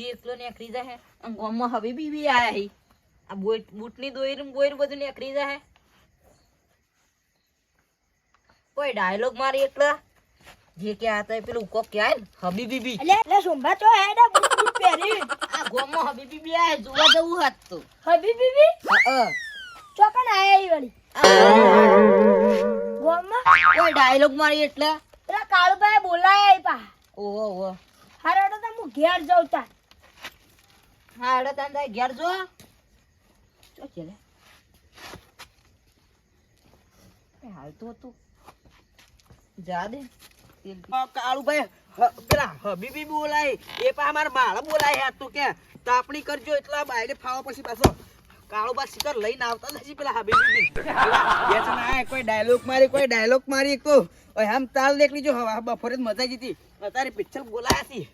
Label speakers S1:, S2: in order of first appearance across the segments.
S1: તે એકલો નીકળી જાય અને ગામમાં હવે બી બી આયા હી. આ બોટ બૂટની દોઈર બોઈર બધું નીકળી જાય કોઈ ડાયલોગ મારી એકલા? જે કે આ તો પેલું કોક કે ને હબીબી બી
S2: એટલે એટલે સોમભા તો હેડે બૂટ બૂટ પહેરી.
S1: આ ગામમાં હબીબી બી આયા જોવા જવું હાથ તો.
S2: હબી બીબી
S1: હા
S2: ચોકન આયા ઈ વળી. ગોમમાં?
S1: કોઈ ડાયલોગ મારી એટલે
S2: પેલા કાળુભાઈ બોલાયા પા
S1: ઓહો ઓહો.
S2: હારે તો હું ઘેર જાઉં તા
S1: હા એડો તાન તાર ઘેર જો. ચો ચલે એ હાલ તો તું જા દે.
S3: કાળુભાઈ પેલા હબીબી બોલાય. એ પા મારા માળા બોલાય યાર તું કે તાપણી કરજો એટલા બાયડે ફાવો પછી પાછો. કાળુબા શિકર લઈને આવતા નથી પેલા હબીબી આયા, કોઈ ડાયલોગ મારી કોઈ ડાયલોગ મારી તો. આમ તાલ દેખલી જો બપોરે જ મજા જીતી અત્યારે પિક્ચર બોલાયા હતી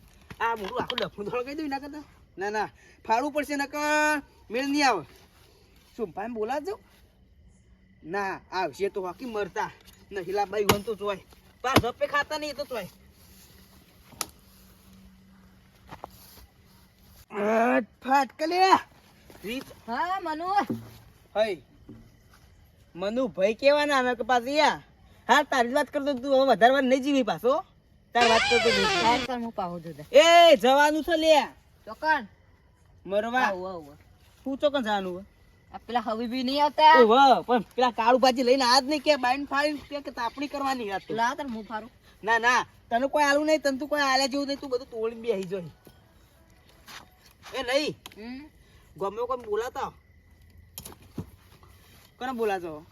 S3: આ મોટું આખું ડફું ધોળ કહી દઉં ના કરતા. ના ના ફાડવું પડશે નકર મેળ નહીં આવે. શું ભાઈ બોલાવજો. ના આવશે તો હોકી મરતા. નહીં લાબાઈ વન તો જોય પાસ ધપ્પે ખાતા નહીં તો જોય રીત.
S1: હા મનુ.
S3: હઈ. મનુ ભાઈ કેવાના અમે કે પાછી યા. હા તારી વાત કરતો તું હવે વધારે વાર નહીં જીવી પાછો. તારી વાત કરતો તું.
S1: હાલ ચાલ હું પાહો દો
S3: એ જવાનું છે લે.
S1: ચોકન?
S3: મરવા?
S1: આવો આવો
S3: તું ચોકન જવાનું?
S1: આ પેલા હબીબી નહીં આવતા.
S3: ઓહો, પણ પેલા કાળુ ભાજી લઈને આજ નહીં કે બાઈન ફાડી કે કે તાપણી કરવાની વાત
S1: પેલા તને હું ફારું
S3: ના ના તને કોઈ આલું નહીં તને તું કોઈ આલ્યા જેવું નહીં તું બધું તોડીને આવી જોઈ એ નહીં
S1: હમ?
S3: ગમે કોઈ બોલાતા? કોને બોલાતો?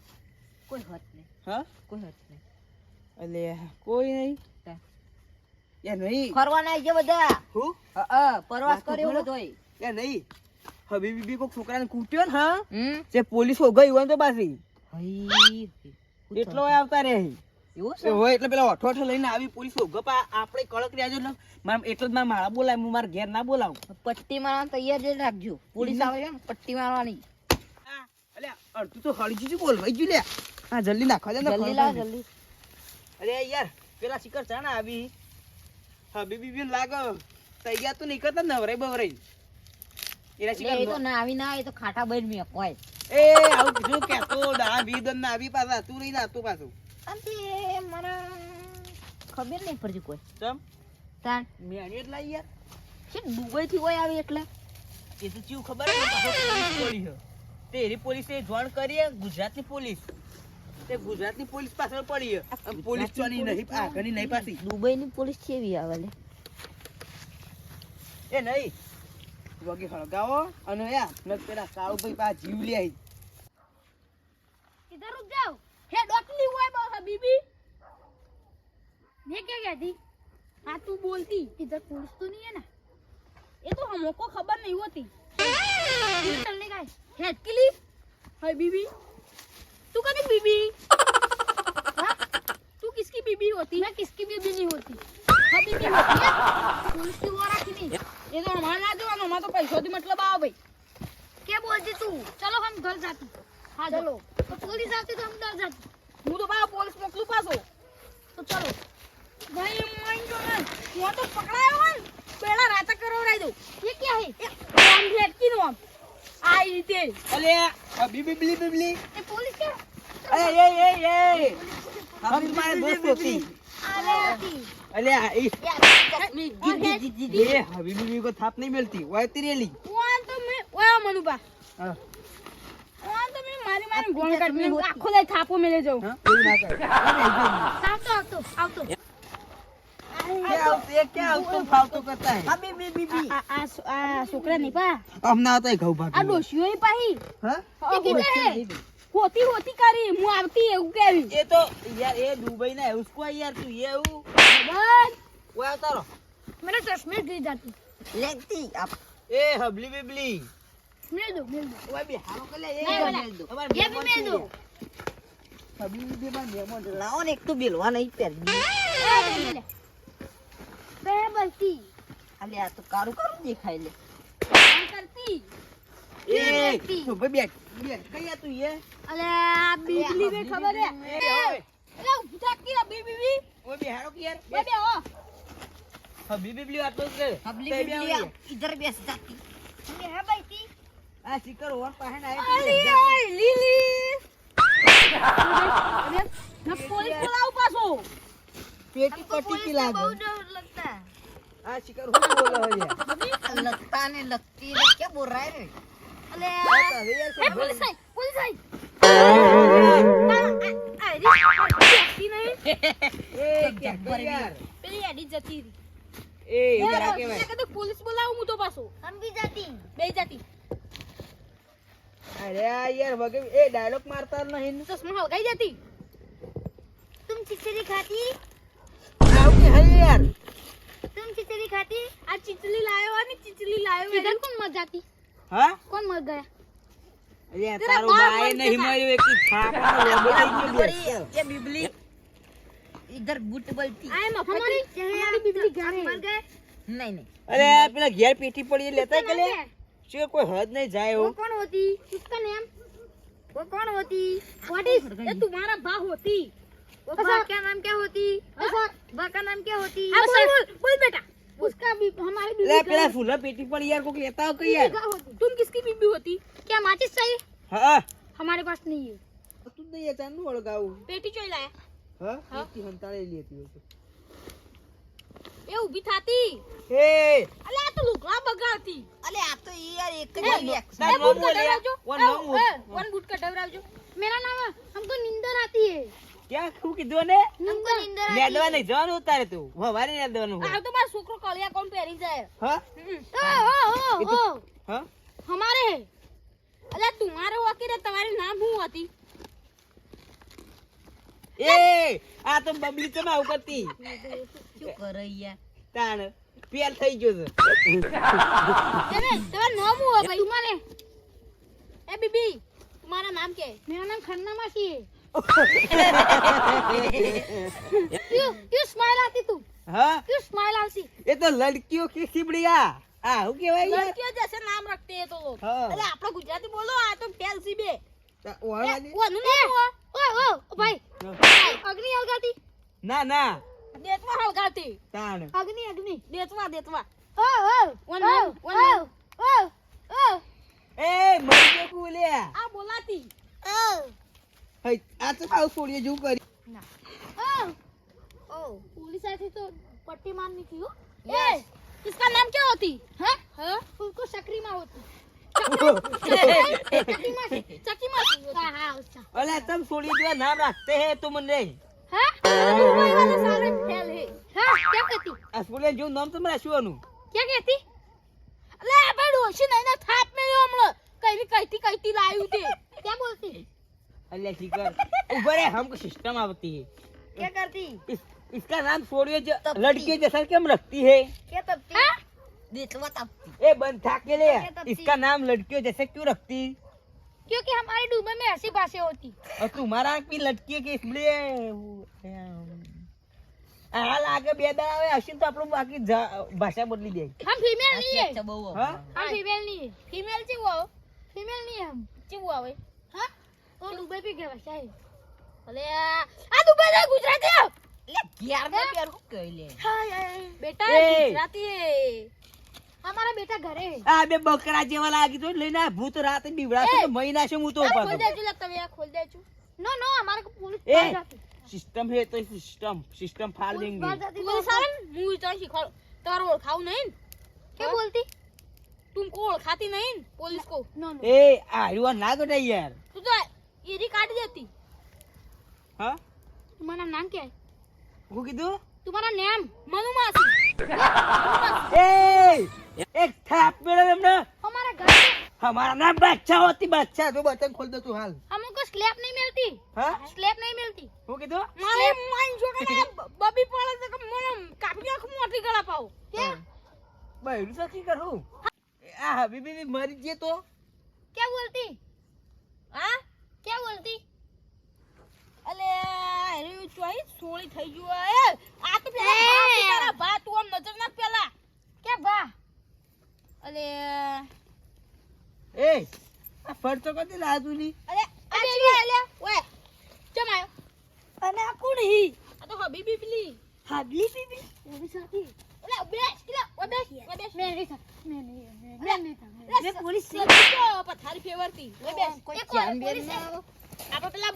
S1: કોઈ હત નહીં.
S3: હા?
S1: કોઈ હત નહીં.
S3: એટલે કોઈ નહીં. એ નહીં.
S1: ફરવાના આવી બધા.
S3: હું?
S1: હા પ્રવાસ કર્યો. બધોય.
S3: એ નહીં. હવે બીબી કોક છોકરાને કૂટ્યો ને હા? જે પોલીસ ગઈ હોય તો પાછી. એટલો આવતા રે
S1: એવું
S3: એ
S1: છે
S3: હોય એટલે પેલા અઠો અઠો લઈને આવી પોલીસ ગપા આપણે કડક રહ્યા એટલે માર એટલો જ મારા માળા બોલાય હું મારા ઘેર ના બોલાવું.
S1: પટ્ટી મારવાનું તૈયાર જ રાખજો. પોલીસ આવે છે ને પટ્ટી મારવાની.
S3: હા, અલ્યા અડધું તો હળી બોલ ભાઈ ગયું લે હા જલ્દી નાખવા દે
S1: જલ્દી લાવ જલ્દી.
S3: અરે યાર પેલા શિખર ચાના આવી. હા બીબી લાગો. તૈયાર તો નહીં કરતા ને નવરાઈ બવરાઈ એના
S1: એટલે એ તો ના આવી ના આવે તો ખાટા બન મે કોઈ
S3: એ આવું કીધું કે તો દા વીદન ના આવી પાછા તું રહી ના તું પાછું.
S1: અંતે મને ખબર નહીં પડતી કોઈ.
S3: ચમ?
S1: તાણ
S3: મેણી એટલા યાર.
S1: છે દુબઈ થી કોઈ આવી એટલે?
S3: એ તો ચીવ ખબર પાછો પોલીસ જાણ કરી છે, ગુજરાતની પોલીસ. તે ગુજરાતની પોલીસ પાછળ પડી પોલીસ ચોની નહીં આગળની નહીં પાછી.
S1: દુબઈની પોલીસ કેવી આવે
S3: એ નહીં. વગી હળગાવો અને યા ન પેલા કાળુભાઈ પા જીવ લે આઈ.
S2: કિધર રૂક જાવ. હે ડોટલી હોય બસ બીબી. ને કે કહેતી આ તું બોલતી. કિધર પોલીસ તો નહીં હે ને. એ તો હમકો ખબર નહીં હોતી. ચલને ગાય હેડકલી? હે બીબી. तू कभी बीबी हाँ? तू किसकी बीबी होती मैं किसकी बीबी नहीं होती हाँ बीबी होती
S3: હતી અલે આ એ એ હબી બીબી કો થાપ નહીં મિલતી ઓય તેરેલી
S2: વાન તો મે ઓયા મનુબા
S3: હા.
S2: વાન તો મે મારી મારી ગોણ કાઢી મેં આખો દે થાપો મેલે જાઉં.
S3: હા એવું ના કર
S2: આવતો આવતો આવતો. આ આ આ છોકરા નહીં પા.
S3: હમણાં આવતા ઘઉં
S2: આ
S3: ભાગ
S2: ડોશીઓ પાહી.
S3: હે?
S2: હોતી હોતી કરી હું આવતી એવું કેવી?
S3: એ તો યાર એ દુબઈ ના ઉસકો યાર તું એવું?
S2: બસ
S3: ઓય તારો.
S2: મેરે ચશ્મે ગઈ જાતી.
S1: લેતી આપ.
S3: એ હબલી બિબલી.
S2: મેલ દો મેલ દો
S3: ઓય બે હારો કલે એ
S1: મેલ. દો
S2: એ બી મેલ દો
S3: હબલી બે માં મેમો
S1: લાવો ને એક તો બેલવા નહીં પહેરી
S2: બે બસતી
S1: અલે આ તો કારું કારું દેખાય લે.
S2: કરતી.
S3: એ તો બે બે કઈ તું એ?
S2: અલે આ બીજલી
S3: ને ખબર
S2: હે? એ ઉઠા કે બીબી
S3: ઓ બે હારો કે યાર
S2: બે બે હો
S3: હબી બીબલી વાત તો કરે. હબલી
S1: બીબલી ઇધર બેસ જાતી.
S2: અને હે ભાઈ તી?
S3: આ સિકર ઓર પાહે ના
S1: આય લીલી.
S2: ના પોલીસ બોલાવ પાછો.
S3: પેટી કટી કી લાગે.
S1: બહુ ડર લગતા.
S3: આ શિકાર હું બોલા
S1: હોય લગતા ને લગતી ને કે બોલ રહા રે?
S2: અલે પોલીસ આઈ પોલીસ આઈ પોલીસ બોલાવું હું તો પાછું બે જતી
S3: અરે યાર વગે એ ડાયલોગ મારતા નહીં
S2: ચશ્મા હલકાઈ જતી
S1: તુમ ખીચડી
S3: ખાતી? આવતી હે યાર
S1: તુમ ખીચડી ખાતી?
S2: આ ચીચલી લાયો અને ચીચલી લાયો કોણ મજા
S3: હા
S2: કોણ મર ગયા
S3: અરે
S2: તેરા
S3: તારો
S2: બાપ
S3: ભાઈ
S2: મર
S3: નહીં
S2: જતા.
S3: માર્યો એક થાપાનો લોબો થઈ ગયો બે.
S1: ये बिबली इधर बुट बोलती
S2: આ એમ હમારી હમારી બીબલી ઘરે
S1: नहीं नहीं
S3: અરે આ પેલા ઘેર પેટી પડી એ લેતા કે લે શું કોઈ હદ નહીં જાય
S2: वो
S3: એવું
S2: कौन होती किसका नाम वो कौन होती व्हाट इज ये तुम्हारा बा होती वो बा का नाम क्या होती बा का नाम क्या होती हाँ बोल बोल बोल बेटा उसका भी हमारी
S3: લે
S2: बीबी
S3: પેલા ફૂલા પેટી પડી યાર કોક લેતા આવો કે યાર
S2: का होती तुम किसकी बीबी होती क्या माचिस चाहिए
S3: હા
S2: हमारे पास नहीं है
S3: તું નહીં એ ચાંદનું વળગાવું
S2: पेटी चोई लाया
S3: હા
S2: હા.
S3: પેટી હંતાળે લેતી હોય તો.
S2: ये उभी थाती
S3: હે
S2: अले आ तो लुकड़ा बगाती
S1: अरे आप तो ये यार एक
S2: ए,
S1: ही
S3: તાર
S2: ए, बूट
S3: નામ બોલ યાર.
S2: कटवरावजो।
S3: वन
S2: ए,
S3: नाम बोल.
S2: ए, वन बूट कटवरावजो मेरा नाम है हमको नींदर आती है
S3: ક્યાં? એ આ તો બબલી તો
S1: માં
S3: તાણ થઈ ગયો
S2: તમારું નામ હું ભાઈ? એ બીબી તમારું નામ કે. મેરા નામ ખન્ના માસી યુ યુ સ્માઈલ આતી તું
S3: હા?
S2: યુ સ્માઈલ આવસી
S3: એ તો લડકીઓ કે સીબડિયા આ હું કહેવાય લડકીઓ
S2: જશે નામ રખતે એ તો. અરે આપણો ગુજરાતી બોલો આ
S3: તો
S2: ફેલસી બે. ઓ ઓ ભાઈ. અગ્નિ હલગાતી
S3: ના ના.
S2: દેતવા હલગાતી અગ્નિ અગ્નિ. દેતવા દેતવા. ઓ ઓ વન વન
S3: એ મરી બોલાતી. આ તો આવું છોડીએ જેવું કરી
S2: ओ ओ पुलिस आई थी तो पट्टी मारनी थी हो ए इसका नाम क्या होती है हाँ उसको सकरी माँ होती चक्की माँ चक्की माँ हाँ हाँ उसका
S3: અલે તમ છોડીએ જેવા નામ રાખતે હે તું મને
S2: हाँ दुबई वाले सारे फेल है हाँ क्या कहती
S3: આ છોડીએ જેવું નામ તમે રાખ્યું
S2: क्या कहती अरे अबे डोशी नहीं ना थाप में हमलो कहीं कहती कहती लायू थे क्या बोलती
S3: अल्लाह शिकर ऊपर है हमको सिस्टम आवती है
S1: क्या करती
S3: इस, इसका नाम छोड़िए जो
S1: तपती।
S3: लड़कियों जैसा क्यों रखती है
S1: क्या तबती
S2: हाँ
S1: देतवा तबती
S3: ए बंद था के ले
S1: क्या तपती?
S3: इसका नाम लड़कियों जैसे क्यों रखती
S2: क्योंकि हमारे डूबे में ऐसी भाषा होती
S3: और तुम्हारा भी लड़की के इसलिए हाल आगे બે દાડા આવે હશે તો આપણું બાકી જા- ભાષા બદલી દે
S2: हम फीमेल नहीं है
S1: अच्छा बहु
S3: हाँ?
S2: हम फीमेल नहीं है फीमेल ची हुआ તો
S3: દુબઈ બી ગયા સાહેબ અલે આ
S2: દુબઈ જાય ગુજરાતી લે ગયાર મે પેરું કઈ લે? બેટા ગુજરાતી અમારા બેટા ઘરે ઓળખાતી નહીં
S3: પોલીસ કો. નો યાર.
S2: ઈરી કાઢી દેતી.
S3: હા?
S2: તમારા નામ કે?
S3: હું કીધું?
S2: તમારા નામ? મનુ
S3: માસી એ એક થાપ મેળવ
S2: એમને. અમારા ઘર
S3: હમારા નામ બાદશાહ હોતી બાદશાહ જો બટન ખોલ દે તું હાલ.
S2: અમુક સ્લેબ નહીં મળતી.
S3: હા?
S2: સ્લેપ નહીં મળતી.
S3: હું કીધું?
S2: મારે માઈન જો કે બબી પડે તો મને કાપી આખ મોટી ગળા પાઉ કે?
S3: બૈરું તો કરું આ હબીબી મરી જે તો?
S2: કે બોલતી હા? ક્યાં બોલતી? અલે એરી ચોઈ સોળી થઈ ગયું એ આ તો પેલા ભા તું આમ નજર નાખ પેલા. કે ભા? અલે
S3: એ આ ફરતો કદી લાજુલી
S2: અરે આ છે અલે ઓય અને આ હી? તો હબીબી પેલી
S4: હબલી બીબી ઓબી સાથી. અલે બેસ કિલા મેરી સાથી. મે પોલીસ છે
S2: પથારી ફેવરતી લે બેસ.
S4: કોઈ ધ્યાન બે ના?
S2: આપો પેલા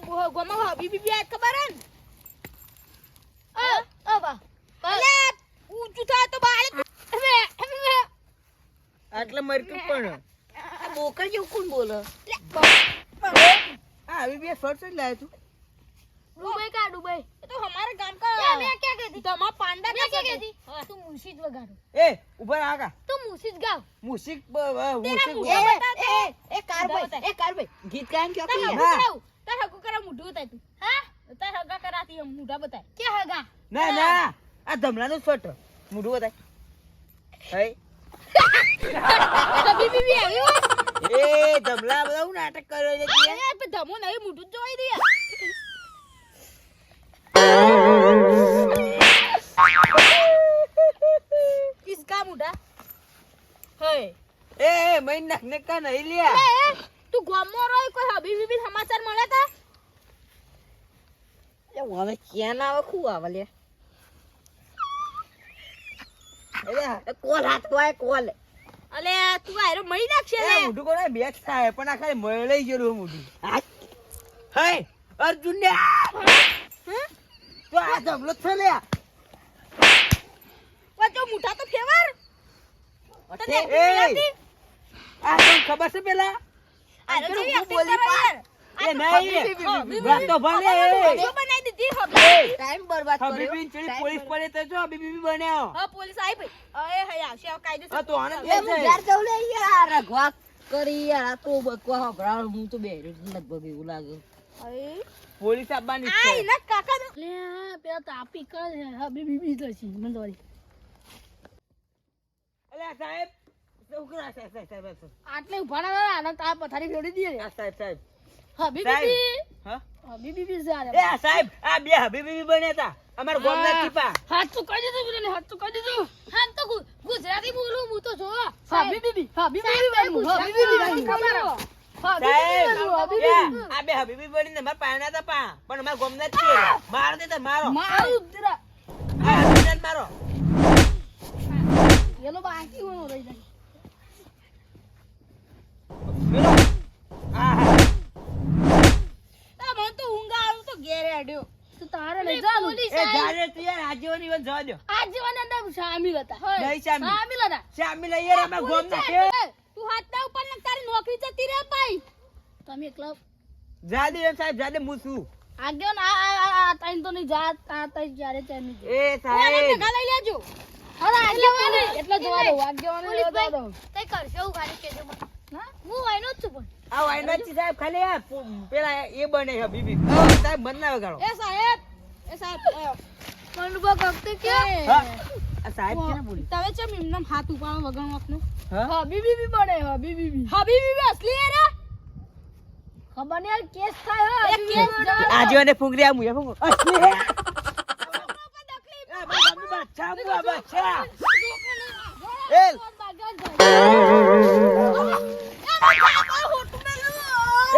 S2: તો બાળક
S3: મરતું પણ.
S2: બોકર જેવું કોણ બોલે?
S3: આવી
S2: ગામ કા.
S4: મેં
S2: ક્યાં પાંડા
S4: ક્યાં
S2: કહી
S4: દી તું મુશીદ વગાડો.
S3: એ ઊભા આગા મુસીક
S2: ગાવ.
S3: મુસીક
S2: મુસીક એ એ કારભાઈ એ કારભાઈ. ગીત ગાયન ક્યો
S3: કી
S4: હા.
S2: તાર હકો કરા મુઢું થાય તું.
S4: હા?
S2: તાર હગા કરાતી હમ મુઢા બતાય.
S4: કે હગા?
S3: ના ના આ ધમલા નો છોટ મુઢું બતાય.
S4: હે કભી બી બી આવ્યો
S3: એ ધમલા બધા નાટક કર્યો છે તે
S2: ધમો નહીં મુઢું જોઈ દે.
S3: નાખ નહીં લ્યા.
S2: તું ગામમાં રહી કોઈ હબી બીબી સમાચાર મળે તા? હવે ક્યાં ના આવે ખુ આવે લે કોલ હાથ કોઈ કોલ. અલે તું આયરો મળી નાખશે લે.
S3: મુઢું કોને બેચ થાય પણ આ ખાલી મળે ગયેલું મુઢું. હે? અર્જુન ને તો આ ધમલો જ છે
S2: પણ તો મુઠા તો ફેવર. તને
S3: એ,
S2: acting નહીં આવતી?
S3: આ ખબર છે પેલા હું તો બે
S1: લગભગ એવું લાગે
S3: પોલીસ
S2: આપવાની કાકા
S4: લે પેલા તાપી કરે હબીબી બીબી
S3: થશી સાહેબ સાહેબ સાહેબ સાહેબ સાહેબ.
S4: આટલે ઊભા ના આને તા પથારી ફેરવી દઈએ.
S3: ને સાહેબ સાહેબ.
S4: હબી
S3: સાહેબ. હા?
S4: હબી બીબી
S3: એ સાહેબ આ બે હબીબી બન્યા હતા અમારા ગોમના ટીપા
S4: હાથ તો કરી દીધું મને હાથ તો કહી દીધું. હા તો ગુજરાતી બોલું હું તો જો હબી બીબી બન્યું બીબી બનવું હબી બીબી બનવું હબી
S3: સાહેબ
S4: બીબી હબી
S3: એ,
S4: બીબી
S3: આ બે હબીબી બનીને મારા પાયણા હતા પા. પણ અમારા ગોમના જ છે માર દે મારો.
S4: મારું જરા
S3: આ હબીબીને જ મારો
S4: એનો બાકી હોનો રહી જાય
S3: મેલો. આ હા.
S2: આ મને તો ઊંઘ આવે તો ઘેરે અડ્યો
S4: તો તારે લઈ જાનું
S3: એ જાને તું યાર આજીવન ઈવન જવા દ્યો.
S4: આજીવન અંદર શામિલ હતા.
S3: નહીં શામિલ.
S4: શામિલ હતા.
S3: શામિલ યાર અમારા ગોમના છે.
S2: એ, તું હાથ ના ઉપર ને તારી નોકરી જતી રહે ભાઈ.
S4: તમે એકલા
S3: જા દે સાહેબ જા હું છું.
S4: આગળ આ આ આ- આ તો નહીં જાત આ તાઈ જ્યારે ત્યાં
S3: એ સાહેબ.
S2: ભેગા લઈ લેજો.
S4: અરે આગેવાને એટલે જોવા દઉં આગેવાને જોવા દઉં.
S1: કઈ કરશો હું કેજો
S4: હા? હું વાયનો છું પણ.
S3: આ વાયનાથી સાહેબ ખાલી પેલા એ બને છે બીબી. સાહેબ મન ના વગાડો.
S2: એ સાહેબ એ સાહેબ
S4: કે?
S3: આ સાહેબ કેને બોલી
S2: તમે ચમ એમનેમ હાથ ઉપાડો વગણ આપનું?
S3: હા?
S4: હબી બીબી બને હબી બીબી
S2: હબી બીબી અસલી હે
S4: ખબર નહીં કેસ થાય હો
S2: કેસ જવા
S3: આજીવને ફૂંગરી આ મુયા ફૂંગ અસલી હે એ. બા બાબુ બાદશાહ બુઆ બાદશાહ એ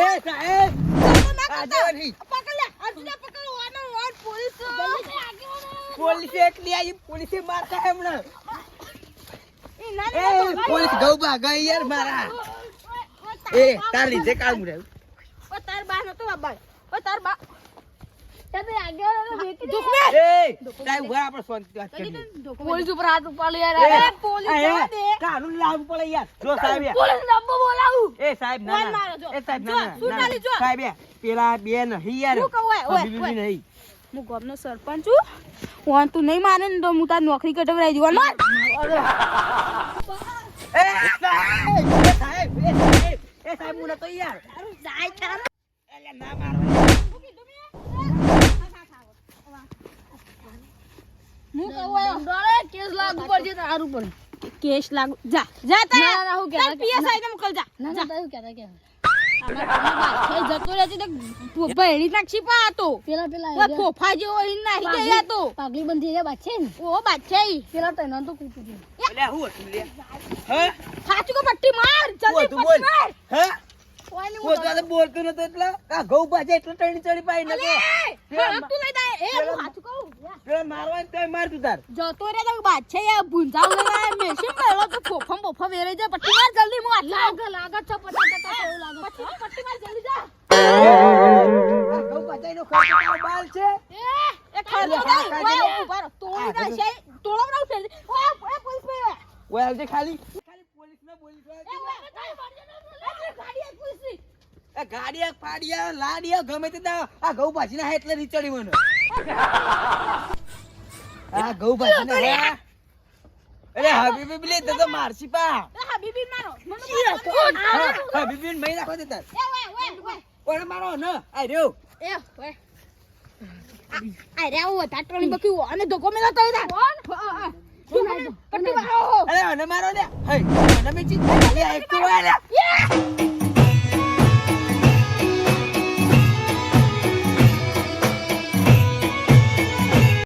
S3: એ સાહેબ. આજીવની
S2: પકડ લે અર્જુને પકડો આનો વાન પોલીસ
S3: પોલીસે એકલી આવી પોલીસે મારતા હમણાં.
S2: એ
S3: પોલીસ ગૌ ભાગા યાર મારા. એ તાર લીધે કાળ મુરાયું
S2: ઓ તાર બા નતો બાબા ઓ તાર બા.
S4: તે આગેવાને બેટી દે.
S2: દુખને
S3: એ સાહેબ ઊભા આપણે શાંતિ વાત કરીએ
S4: પોલીસ ઉપર હાથ ઉપાડ યાર.
S2: પોલીસ
S3: આ
S2: જવા
S3: એ,
S2: દે.
S3: કાનૂન લાગુ પડે યાર. જો સાહેબ
S4: પોલીસ નંબર બોલાવું.
S3: એ સાહેબ ના એ ના પેલા બે નહીં યાર.
S2: શું કહું ઓય, ઓય,
S3: હબીબી
S2: ઓય.
S3: નહીં.
S2: હું ગામનો સરપંચ છું. હું તું નહીં માને ને તો હું તાર નોકરી કટવરાઈ દઉં. માર
S4: કેસ લાગુ પડશે તારું પર
S2: કેસ લાગુ જા જા તારા
S4: રાહુ ના, હું કહેતા-
S2: પીએસઆઈ ને મોકલ જા
S4: ના ના તારું કહેતા કે
S2: આમાં તમે બાદશાહી જતો રહેતી તો હેડી નાખશી પા તો.
S4: પેલા પેલા
S2: ફોફા જેવો હેડી નાખી જાય તો.
S4: પાગલી બંધી રે બાદ ને.
S2: ઓ બાદશાહી
S4: પેલા તૈના તો કૂતું
S3: એટલે હું હતું લે હા?
S2: સાચું કો પટ્ટી માર? જલ્દી પટ્ટી માર.
S3: હા?
S2: ઓય ને
S3: હું તો બોલતો નતો એટલે? આ ઘઉં ભાજે એટલે ટણી ચડી પાઈ નતો
S2: તું લઈ દે એ, હું સાચું કહું.
S3: પેલા મારવા માર તું તાર.
S2: જતો રે તો બાદશાહ યાર ભૂંજા લગાય મેશીન મેળો તો ફોફમ બોફા વેરે જાય. પટ્ટી માર જલ્દી હું આટલા લાગ લાગ છે પટ્ટી કટા એવું લાગે પટ્ટી પટ્ટી માર જલ્દી જા.
S3: આ ઘઉં બધાયનો ખર્ચો બાલ છે.
S2: એ એ ખાલી
S3: હા,
S2: ઊભા રહો તોડી તોડો ના પોલીસ
S3: ઓય આવજે ખાલી. ખાલી પોલીસને બોલી તો
S2: એ ગાડી ગાડી પોલીસની
S3: આ ગાડિયા ફાડિયા લાડિયા ગમે તે દા. આ ઘઉં ભાજી ના એટલે રીચડી મને આ ઘઉં ભાજી ના હે. અરે હબીબી બલે તો તો મારસી પા.
S2: હબીબી મારો. મને
S3: હબીબી ને મહી રાખો તે તાર
S2: એ ઓય ઓય ઓય.
S3: કોને મારો ન. આ રહ્યો.
S2: એ ઓય. અરે આવો તાટવાની બકી અને ધોકો મેલા તો દા કોણ પટ્ટી મારો.
S3: અરે અને મારો ને. હે અને મે ચીત લે એક તો
S2: યે!